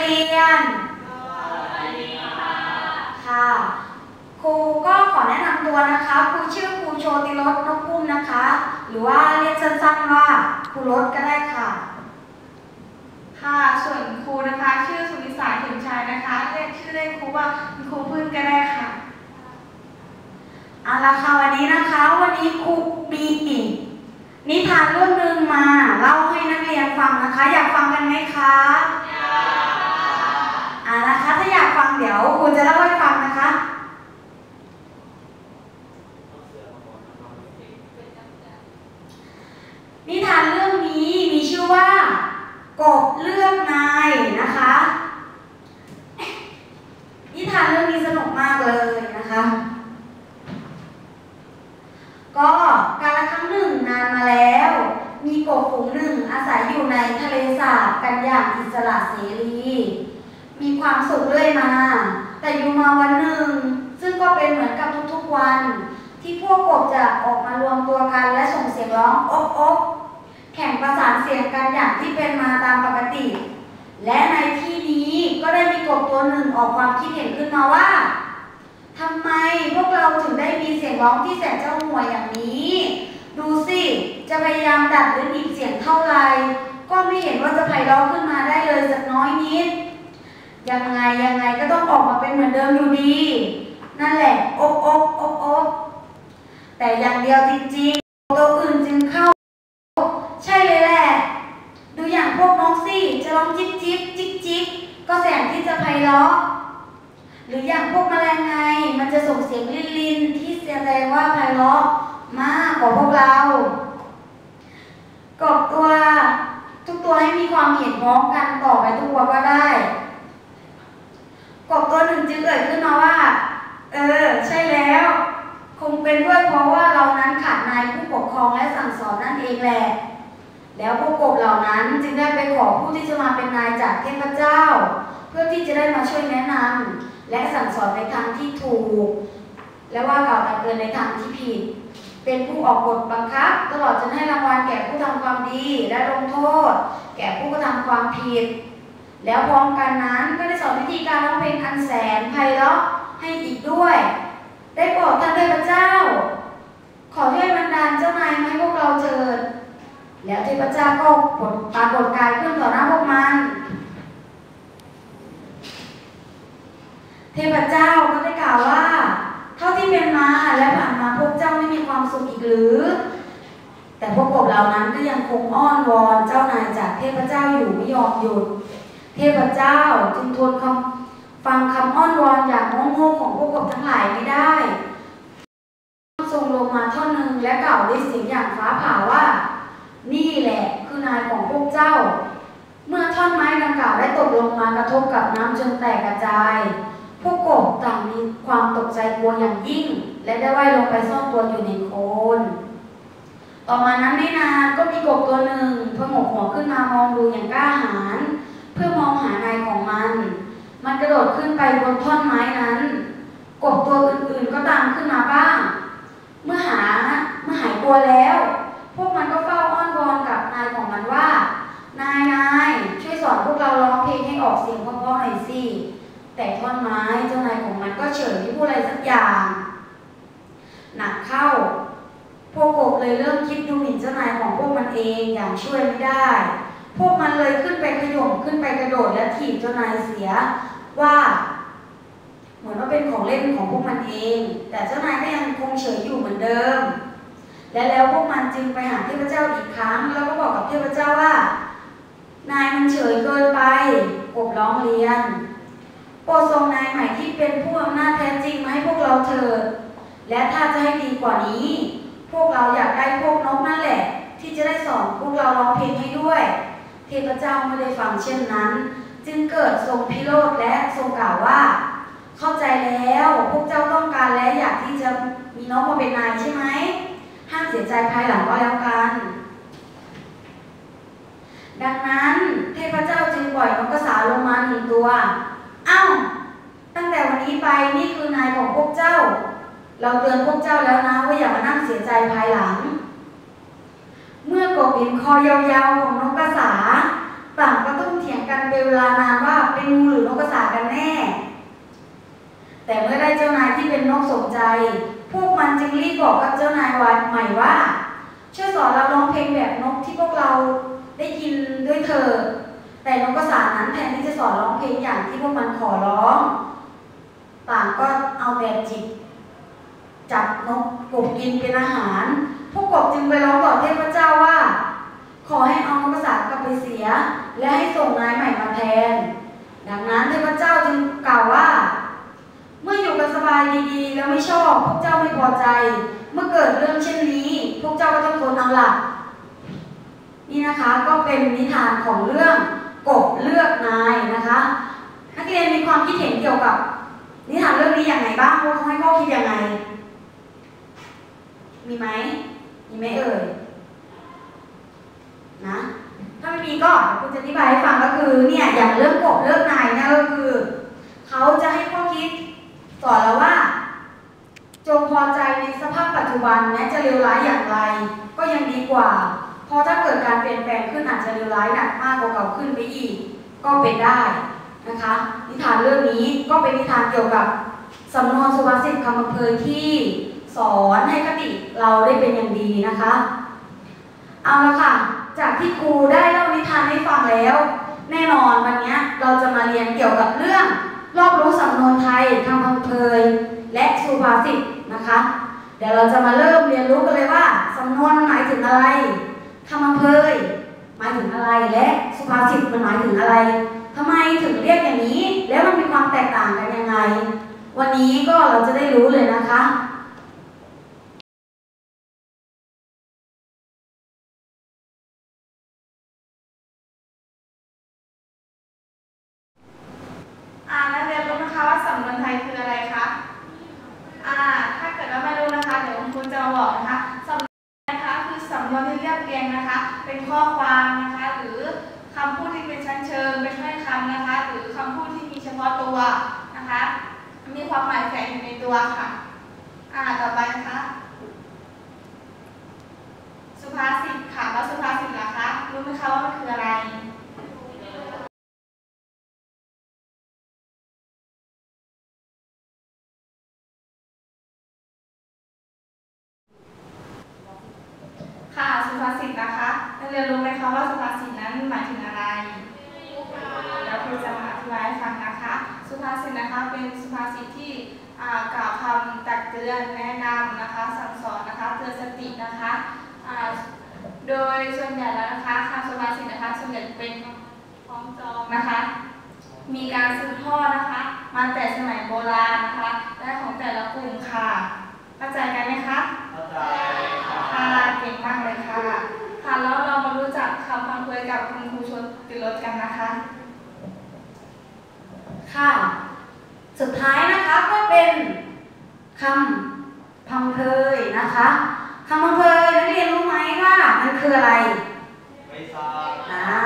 เรียนค่ะครูก็ขอแนะนำตัวนะคะครูชื่อครูโชติรสนกพุ่มนะคะ หรือว่าเรียกสั้นๆว่าครูรสก็ได้ค่ะ ค่ะส่วนครูนะคะชื่อสุนิสาเข็มชัยนะคะเรียกชื่อเล่นครูว่าคุณครูพึ่งก็ได้ค่ะเอาละค่ะวันนี้นะคะวันนี้ครูมีนิทานเรื่องหนึ่งมาเล่าให้นักเรียนฟังนะคะ อยากฟังกันไหมคะอยาก อ่านะคะถ้าอยากฟังเดี๋ยวครูจะเล่าให้ฟังนะคะนิทานเรื่องนี้มีชื่อว่ากบเลือกนายนะคะนิทานเรื่องนี้สนุกมากเลยนะคะ ก็การละครั้งหนึ่งนานมาแล้ว มีกบฝูงหนึ่งอาศัยอยู่ในทะเลสาบกันอย่างอิสระเสรี มีความสุขเรื่อยมา แต่อยู่มาวันหนึ่ง ซึ่งก็เป็นเหมือนกับทุกๆวัน ที่พวกกบจะออกมารวมตัวกันและส่งเสียงร้องอบอบแข่งประสานเสียงกันอย่างที่เป็นมาตามปกติ และในที่นี้ก็ได้มีกบตัวหนึ่งออกความคิดเห็นขึ้นมาว่าทำไมพวกเราถึงได้มีเสียงร้องที่แสนเจ้าหัวอย่างนี้ ดูสิ จะพยายามดัดหรือหนีบเสียงเท่าไหร่ก็ไม่เห็นว่าจะไพเราะขึ้นมาได้เลยสักน้อยนิด ยังไงยังไงก็ต้องออกมาเป็นเหมือนเดิมอยู่ดี นั่นแหละอกอกอกอกแต่อย่างเดียวจริงๆ ตัวอื่นจึงเข้า ใช่เลยแหละ ดูอย่างพวกน้องสิจะร้องจิ๊บจิ๊บจิ๊กจิ๊กก็แสนที่จะไพเราะ หรืออย่างพวกแมลงไง มันจะส่งเสียงลินลินที่แสดงว่าไพเราะมากกว่าพวกเรา กบตัว ทุกตัวให้มีความเห็นพร้อมกันต่อไปทุกตัวก็ได้ กบตัวหนึ่งจึงเอ่ยขึ้นมาว่า เออ ใช่แล้ว คงเป็นด้วยเพราะว่าเรานั้นขาดนายผู้ปกครองและสั่งสอนนั่นเองแหละ แล้วพวกกบเหล่านั้นจึง ได้ไปขอผู้ที่จะมาเป็นนายจากเทพเจ้า เพื่อที่จะได้มาช่วยแนะนำและสั่งสอนในทางที่ถูก และว่ากล่าวตักเตือนในทางที่ผิด เป็นผู้ออกกฎบังคับ ตลอดจนให้รางวัลแก่ผู้ทำความดีและลงโทษ แก่ผู้กระทำความผิด แล้วพร้อมกันนั้นก็ได้สอนวิธีการร้องเพลงอันแสนไพเราะให้อีกด้วย ได้โปรดท่านเทพเจ้า ขอช่วยบันดาลเจ้านายมาให้พวกเราเถิด แล้วเทพเจ้าก็ปรปรากฏกายขึ้นต่อหน้าพวกมัน เทพเจ้าก็ได้กล่าวว่า เท่าที่เป็นมาและผ่านมาพวกเจ้าไม่มีความสุขอีกหรือ แต่พวกกบเหล่านั้นก็ยังคงอ้อนวอนเจ้านายจากเทพเจ้าอยู่ไม่ยอมหยุด เทพเจ้าจึงทนคำฟังคำอ้อนวอนอย่างโง่ๆของพวกกบทั้งหลายไม่ได้ทรงลงมาท่อนหนึ่งและกล่าวด้วยเสียงอย่างฟ้าผ่าว่าายของพวกเจ้า เมื่อท่อนไม้ดังกล่าวได้ตกลงมากระทบกับน้ำจนแตกกระจาย พวกกบต่างมีความตกใจกลัวอย่างยิ่ง และได้ว่ายลงไปซ่อนตัวอยู่ในโคลนต่อมานั้นไม่นานก็มีกบตัวหนึ่งพงกหัวขึ้นมามองดูอย่างกล้าหาญเพื่อมองหานายของมัน มันกระโดดขึ้นไปบนท่อนไม้นั้น กบตัวอื่นๆก็ตามขึ้นมาบ้าง เมื่อหาเมื่อหายกลัวแล้ว พวกมันก็เฝ้าอ้อนวอนกับนายของมันว่า นายนายช่วยสอนพวกเราร้องเพลงให้ออกเสียงเพราะๆหน่อยสิ แต่ท่อนไม้เจ้านายของมันก็เฉยไม่พูดอะไรสักอย่าง หนักเข้า พวกกบเลยเริ่มคิดดูหมิ่นเจ้านายของพวกมันเองอย่างช่วยไม่ได้ พวกมันเลย ขย่มขึ้นไปกระโดดและถีบเจ้านายเสียว่า เหมือนว่าเป็นของเล่นของพวกมันเอง แต่เจ้านายก็ยังคงเฉยอยู่เหมือนเดิม และแล้วพวกมันจึงไปหาเทพเจ้าอีกครั้ง แล้วก็บอกกับเทพเจ้าว่า นายมันเฉยเกินไปกบร้องเรียนโปรดทรงนายใหม่ที่เป็นผู้อำนาจแท้จริงมาให้พวกเราเถิดและถ้าจะให้ดีกว่านี้ พวกเราอยากได้พวกนกนั่นแหละ ที่จะได้สอนพวกเราร้องเพลงให้ด้วย เทพเจ้าไม่ได้ฟังเช่นนั้น จึงเกิดทรงพิโรธและทรงกล่าวว่า เข้าใจแล้วพวกเจ้าต้องการและอยากที่จะมีน้องมาเป็นนายใช่ไหมห้ามเสียใจภายหลังก็แล้วกัน ดังนั้นเทพเจ้าจึงปล่อยนกกระสาลงมาหนึ่งตัวเอ้าตั้งแต่วันนี้ไปนี่คือนายของพวกเจ้า เราเตือนพวกเจ้าแล้วนะว่าอย่ามานั่งเสียใจภายหลัง เมื่อกบเห็นคอยาวๆของนกกระสา ต่างก็ต้องเถียงกันเป็นเวลานานว่าเป็นงูหรือนกกระสากันแน่ แต่เมื่อได้เจ้านายที่เป็นนกสมใจ พวกมันจึงรีบบอกกับเจ้านายวันใหม่ว่าช่วยสอนเราร้องเพลงแบบนกที่พวกเราได้ยินด้วยเถิดแต่นกกระสานั้นแทนที่จะสอนร้องเพลงอย่างที่พวกมันขอร้อง ต่างก็เอาแต่จิตจับนกกบกินเป็นอาหาร พวกกบจึงไปร้องต่อเทพ ไปเสีย และให้ส่งนายใหม่มาแทน ดังนั้นเทพเจ้าจึงกล่าวว่า เมื่ออยู่กันสบายดีๆ แล้วไม่ชอบพวกเจ้าไม่พอใจ เมื่อเกิดเรื่องเช่นนี้ พวกเจ้าก็ต้องทนเอาหลักนี่นะคะก็เป็นนิทานของเรื่องกบเลือกนายนะคะ นักเรียนมีความคิดเห็นเกี่ยวกับ นิทานเรื่องนี้อย่างไรบ้างพว่าเขาให้ข้อคิดยังไงมีไหมมีไหมเอ่ยนะ มีก็คุณจะอธิบายให้ฟังก็คือเนี่ยอย่างเรื่องกบเรื่องนายเนี่ยก็คือเขาจะให้ข้อคิดสอนเราว่า จงพอใจในสภาพปัจจุบันแม้จะเลวร้ายอย่างไร ก็ยังดีกว่า เพราะถ้าเกิดการเปลี่ยนแปลงขึ้นอาจจะเลวร้ายหนักมากกว่าเก่าขึ้นไปอีก ก็เป็นได้นะคะ นิทานเรื่องนี้ก็เป็นนิทานเกี่ยวกับสำนวนสุภาษิตคำพังเพยที่สอนให้คติเราได้เป็นอย่างดีนะคะ เอาละค่ะ จากที่ครูได้เล่านิทานให้ฟังแล้ว แน่นอนวันนี้เราจะมาเรียนเกี่ยวกับเรื่อง รอบรู้สำนวนไทยคำพังเพยและสุภาษิตนะคะ เดี๋ยวเราจะมาเริ่มเรียนรู้กันเลยว่าสำนวนหมายถึงอะไรคำพังเพยหมายถึงอะไรและสุภาษิตมันหมายถึงอะไรทำไมถึงเรียกอย่างนี้ แล้วมันมีความแตกต่างกันยังไง วันนี้ก็เราจะได้รู้เลยนะคะ อ่านักเรียนรู้นะคะว่าสำนวนไทยคืออะไรคะ อ่า ถ้าเกิดว่าไม่รู้นะคะ เดี๋ยวคุณครูจะมาบอกนะคะสำนวนนะคะคือสำนวนที่เรียบเรียงนะคะ เป็นข้อความนะคะ หรือคำพูดที่เป็นชั้นเชิง เป็นถ้อยคำนะคะ หรือคำพูดที่มีเฉพาะตัวนะคะ มีความหมายแฝงอยู่ในตัวค่ะ อ่า ต่อไปนะคะ สุภาษิตค่ะ แล้วสุภาษิตล่ะคะ รู้ไหมคะว่ามันคืออะไรค่ะสุภาษิตนะคะนักเรียนรู้ไหมคะว่าสุภาษิตนั้นหมายถึงอะไรแล้วครูจะมาอธิบายให้ฟังนะคะ สุภาษิตนะคะเป็นสุภาษิตที่อ่ากล่าวคำตักเตือนแนะนำนะคะสั่งสอนนะคะเตือนสตินะคะอ่าโดยส่วนใหญ่แล้วนะคะคำสุภาษิตนะคะส่วนใหญ่เป็นของจองนะคะ มีการสืบทอดนะคะมาแต่สมัยโบราณนะคะและของแต่ละกลุ่มค่ะเข้าใจกันไหมคะค่ะเก่งมากเลยค่ะค่ะแล้วเรามารู้จักคำพังเพยกับคุณครูชนติรสกันนะคะ ค่ะ สุดท้ายนะคะก็เป็นคำพังเพยนะคะคำพังเพยนักเรียนรู้ไหมว่ามันคืออะไรไม่ทราบนะ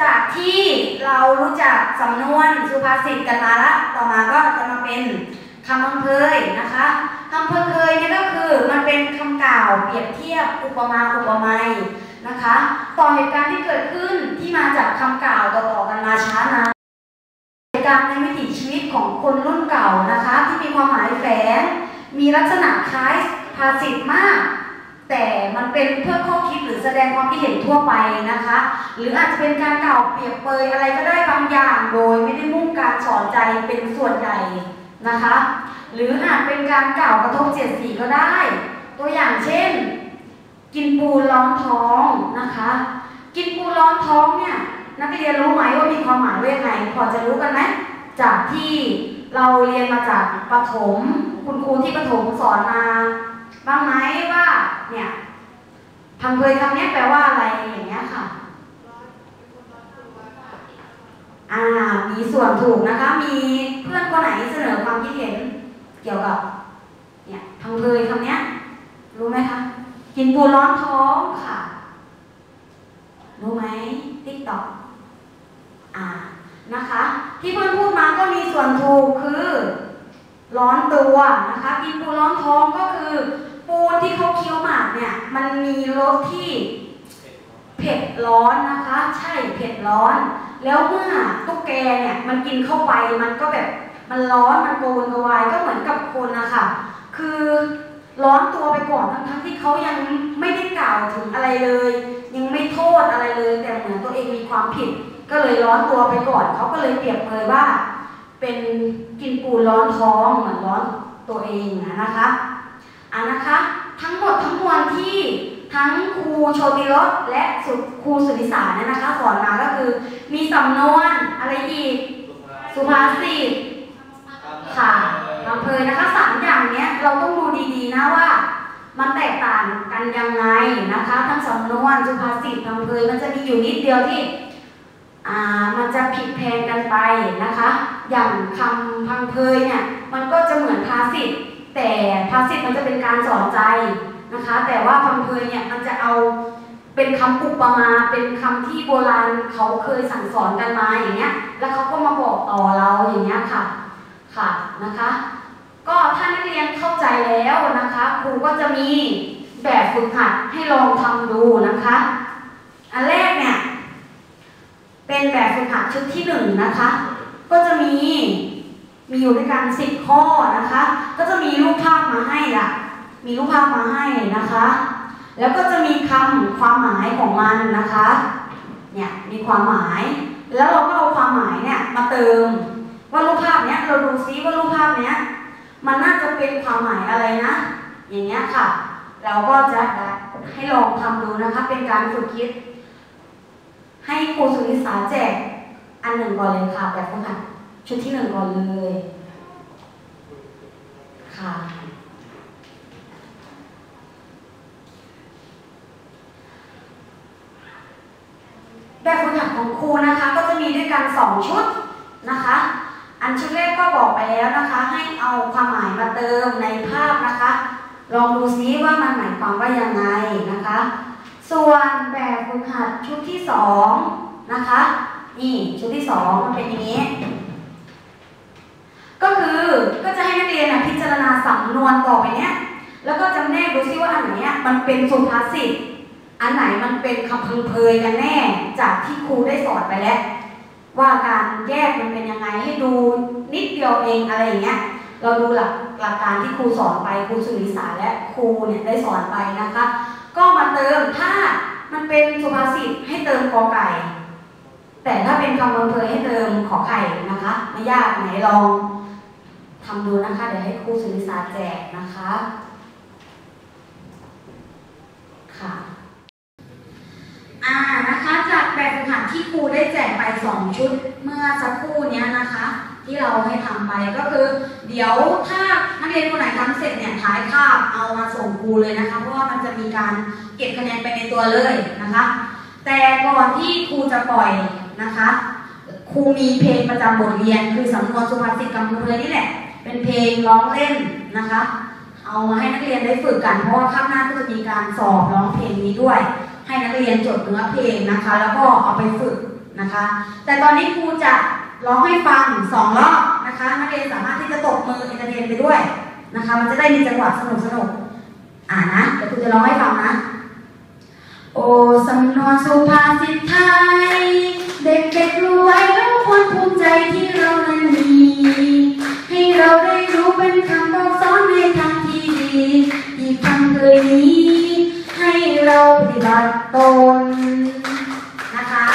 จากที่เรารู้จักสำนวนสุภาษิตกันมาละต่อมาก็จะมาเป็นคำพังเพยนะคะคำพังเพยนี่ก็คือมันเป็นคำกล่าวเปรียบเทียบอุปมาอุปไมยนะคะ ต่อเหตุการณ์ที่เกิดขึ้นที่มาจากคำกล่าวต่อๆกันมาช้านาน การณ์ในวิถีชีวิตของคนรุ่นเก่านะคะ ที่มีความหมายแฝงมีลักษณะคล้ายภาษิตมาก แต่มันเป็นเพื่อข้อคิดหรือแสดงความคิดเห็นทั่วไปนะคะ หรืออาจจะเป็นการกล่าวเปรียบเปยอะไรก็ได้บางอย่าง โดยไม่ได้มุ่งการสอนใจเป็นส่วนใหญ่นะคะ หรืออาจเป็นการกล่าวกระทบเสียดสีก็ได้ ตัวอย่างเช่น กินปูร้อนท้องนะคะ กินปูร้อนท้องเนี่ย นักเรียนรู้ไหมว่ามีความหมายว่ายังไงพอจะรู้กันไหมจากที่เราเรียนมาจากประถมคุณครูที่ประถมสอนมาบ้างไหมว่าเนี่ยพังเพยคำนี้แปลว่าอะไรอย่างเงี้ยค่ะอ่ามีส่วนถูกนะคะ มีเพื่อนคนไหนเสนอความคิดเห็นเกี่ยวกับเนี่ยพังเพยคำนี้รู้ไหมคะกินปูร้อนท้องค่ะ ตอกอ่านะคะ ที่เพื่อนพูดมาก็มีส่วนถูกคือ ร้อนตัวนะคะกินปูร้อนท้องก็คือ ปูนที่เขาเคี้ยวหมากเนี่ย มันมีรสที่เผ็ดร้อนนะคะ ใช่เผ็ดร้อน แล้วเมื่อตุ๊กแกเนี่ยมันกินเข้าไปมันก็แบบมันร้อนมันโกนกระวายก็เหมือนกับคนนะคะคือร้อนตัวไปก่อนทั้งทั้งๆที่เขายังไม่ได้กล่าวถึงอะไรเลย ความผิด ก็เลยร้อนตัวไปก่อนเขาก็เลยเปรียบเลยว่า เป็นกินปูนร้อนท้องเหมือนร้อนตัวเองนะนะคะอ่านะคะ ทั้งหมดทั้งมวลที่ทั้งครูโชติรสและสุครูสุนิสาเนี่ยนะคะสอนมาก็คือ มีสำนวนอะไรอีกสุภาษิตค่ะลำเพยนะคะสามอย่างเนี้ยเราต้องดูดีๆนะว่า มันแตกต่างกันยังไงนะคะ ทั้งสำนวนสุภาษิตลำเพยมันจะมีอยู่นิดเดียวที่ มันจะผิดแพงกันไปนะคะ อย่างคำพังเพยเนี่ยมันก็จะเหมือนภาษิตแต่ภาษิตมันจะเป็นการสอนใจนะคะ แต่ว่าพังเพยเนี่ยมันจะเอาเป็นคำอุปมาเป็นคำที่โบราณเขาเคยสั่งสอนกันมาอย่างเงี้ย แล้วเขาก็มาบอกต่อเราอย่างเงี้ยค่ะค่ะนะคะ ก็ถ้านักเรียนเข้าใจแล้วนะคะครูก็จะมีแบบฝึกหัดให้ลองทำดูนะคะ อันแรกเนี่ย เป็นแบบฝึกหัดชุดที่หนึ่งนะคะ ก็จะมีมีอยู่ด้วยกันสิบข้อนะคะ ก็จะมีรูปภาพมาให้ละมีรูปภาพมาให้นะคะ แล้วก็จะมีคำความหมายของมันนะคะ เนี่ยมีความหมาย แล้วเราก็เอาความหมายเนี่ยมาเติม ว่ารูปภาพเนี้ยเราดูซิว่ารูปภาพเนี้ยมันน่าจะเป็นความหมายอะไรนะ อย่างเงี้ยค่ะ เราก็จะให้ลองทำดูนะคะ เป็นการฝึกคิด ให้ครูสุนิสาแจกอันหนึ่งก่อนเลยค่ะแบบฝึกหัดชุดที่หนึ่งก่อนเลย ค่ะ แบบฝึกหัดของครูนะคะ ก็จะมีด้วยกันสองชุดนะคะ อันชุดแรกก็บอกไปแล้วนะคะ ให้เอาความหมายมาเติมในภาพนะคะ ลองดูซิว่ามันหมายความว่ายังไงนะคะ ส่วนแบบฝึกหัดชุดที่สองนะคะ นี่ชุดที่สองมันเป็นอย่างนี้ ก็คือก็จะให้นักเรียนน่ะพิจารณาสำนวนต่อไปเนี้ย แล้วก็จำแนกดูซิว่าอันไหนมันเป็นสุภาษิต อันไหนมันเป็นคำพึงเพยกันแน่ จากที่ครูได้สอนไปแล้ว ว่าการแยกมันเป็นยังไงให้ดูนิดเดียวเองอะไรอย่างเงี้ย เราดูหลักหลักการที่ครูสอนไปครูสุริสาและครูเนี่ยได้สอนไปนะคะ ก็มาเติมถ้ามันเป็นสุภาษิตให้เติมกอไก่ แต่ถ้าเป็นคำพึงเพยให้เติมขอไข่นะคะ ไม่ยากไหนลองทำดูนะคะ เดี๋ยวให้ครูสุริสาแจกนะคะ ค่ะอ่านะคะจากแบบฝึกหัดที่ครูได้แจกไป 2 ชุดเมื่อสักครู่เนี้ยนะคะ ที่เราให้ทำไปก็คือ เดี๋ยวถ้านักเรียนคนไหนทำเสร็จเนี่ยท้ายคาบเอามาส่งครูเลยนะคะ เพราะว่ามันจะมีการเก็บคะแนนไปในตัวเลยนะคะ แต่ก่อนที่ครูจะปล่อยนะคะครูมีเพลงประจำบทเรียน คือสำนวนสุภาษิตกำมือเลยนี่แหละ เป็นเพลงร้องเล่นนะคะ เอามาให้นักเรียนได้ฝึกกันเพราะว่าข้างหน้าก็จะมีการสอบร้องเพลงนี้ด้วย ให้นักเรียนจดเนื้อเพลงนะคะ แล้วก็เอาไปฝึกนะคะ แต่ตอนนี้ครูจะ ร้องให้ฟังสองรอบนะคะนักเรียนสามารถที่จะตบมือเอนเตอร์เทนไปด้วยนะคะ มันจะได้มีจังหวะสนุกสนุกอ่านะเดี๋ยวครูจะร้องให้ฟังนะ โอ้สำนวนสุภาษิตไทย เด็กๆรู้ไว้แล้วควรภูมิใจที่เรานั้นมีให้เราได้รู้เป็นคำบอกสอนในทางที่ดีที่คำเคยนี้ ให้เราปฏิบัติตนนะคะ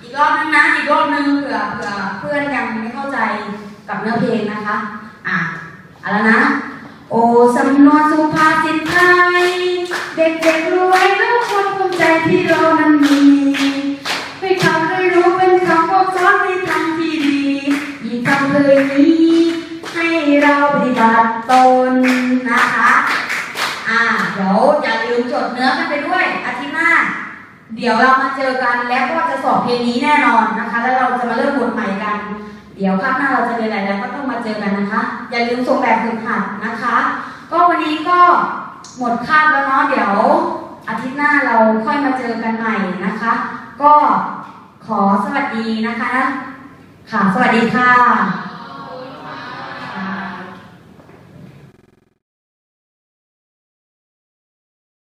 อีกรอบ นึงนะอีกรอบนึงเผื่อเผื่อเพื่อนยังไม่เข้าใจกับเนื้อเพลงนะคะ อะเอาแล้วนะ โอ้สำนวนสุภาษิตไทยเด็กๆรว้แล้วควรภูมิใจที่เรานั้นมีให้เขาได้รู้เป็นคำบอกสอนในทางที่ดียิ่งคำเลยนี้ ให้เราปฏิบัติตนนะคะ อ่าเดี๋ยวอย่าลืมจดเนื้อกันไปด้วยอาทิตย์หน้า เดี๋ยวเรามาเจอกันแล้วก็จะสอบเพลงนี้แน่นอนนะคะ แล้วเราจะมาเริ่มบทใหม่กัน เดี๋ยวครั้งหน้าเราจะเรียนอะไรแล้วก็ต้องมาเจอกันนะคะ อย่าลืมส่งแบบฝึกหัดนะคะ ก็วันนี้ก็หมดคาบแล้วเนาะเดี๋ยวอาทิตย์หน้าเราค่อยมาเจอกันใหม่นะคะ ก็ขอสวัสดีนะคะ ค่ะ สวัสดีค่ะ